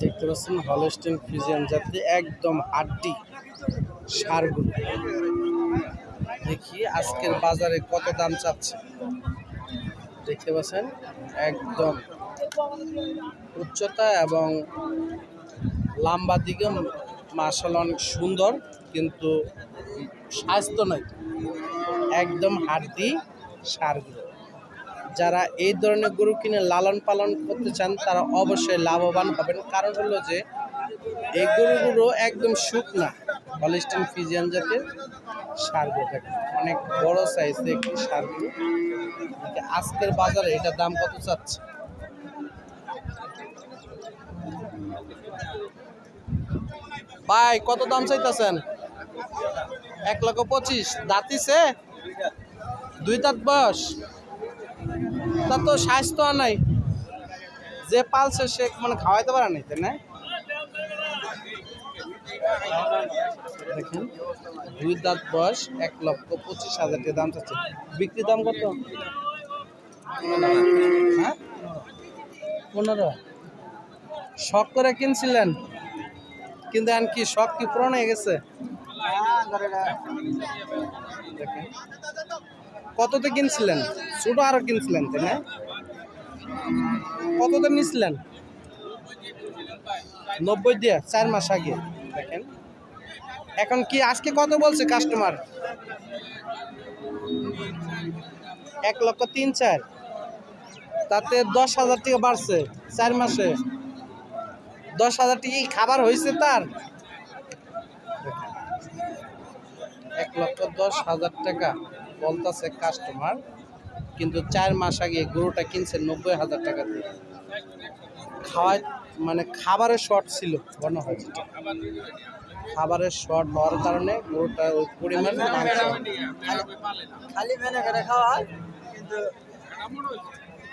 দেখতে পাচ্ছেন Holstein Friesian জাতি একদম হাড্ডি সারগুলো দেখি আজকের বাজারে কত দাম চাচ্ছে। দেখতে পাচ্ছেন একদম উচ্চতা এবং লম্বা দিকে মার্শাল অনেক সুন্দর, কিন্তু স্বাস্থ্য নয় একদম হাড্ডি সারগুলো যারা এই ধরনের গরু কিনে লালন পালন করতে চান, তারা অবশ্যই লাভবান হবেন। কারণ হলো যে, এই গরুগুলো একদম শুকনা হলিস্টিন ফিজিয়ান জাতের সারগুলো থাকে অনেক বড় সাইজ একটি এদিকে আজকের বাজারে এটার দাম কত চাচ্ছে? ভাই, কত দাম চাইতেছেন? এক লক্ষ পঁচিশ। দাঁতিছে দুই দাঁত বয়স? তা তো স্বাস্থ্য আর নাই। যে পালছে সে মানে খাওয়াইতে পারে নাই, তাই না? দেখেন, দুই দাঁত বয়স এক লক্ষ পঁচিশ হাজার টাকা দাম চাচ্ছে। বিক্রি দাম কত? হ্যাঁ? পনেরো। শখ করে কিনছিলেন? কিন্তু এখন কি শখ কি পূরণ হয়ে গেছে? দেখেন কততে কিনছিলেন? ছোট আরও কিনছিলেন, তাই না? কততে নিছিলেন? নব্বই দিয়ে, চার মাস আগে, দেখেন। এখন কি, আজকে কত বলছে কাস্টমার এক লক্ষ তিন চার। তাতে দশ হাজার টাকা বাড়ছে, চার মাসে। দশ হাজার টাকা খাবার হয়েছে তার? এক লক্ষ দশ হাজার টাকা। বলতেছে কাস্টমার কিন্তু চার মাস আগে গরুটা কিনছে নব্বই হাজার টাকা দিয়ে খাওয়ায় মানে খাবারের শর্ট ছিল মনে হয় যেটা। খাবারের শর্ট হওয়ার কারণে গরুটা ওই পরিমাণ খালি মেনে করে খাওয়া কিন্তু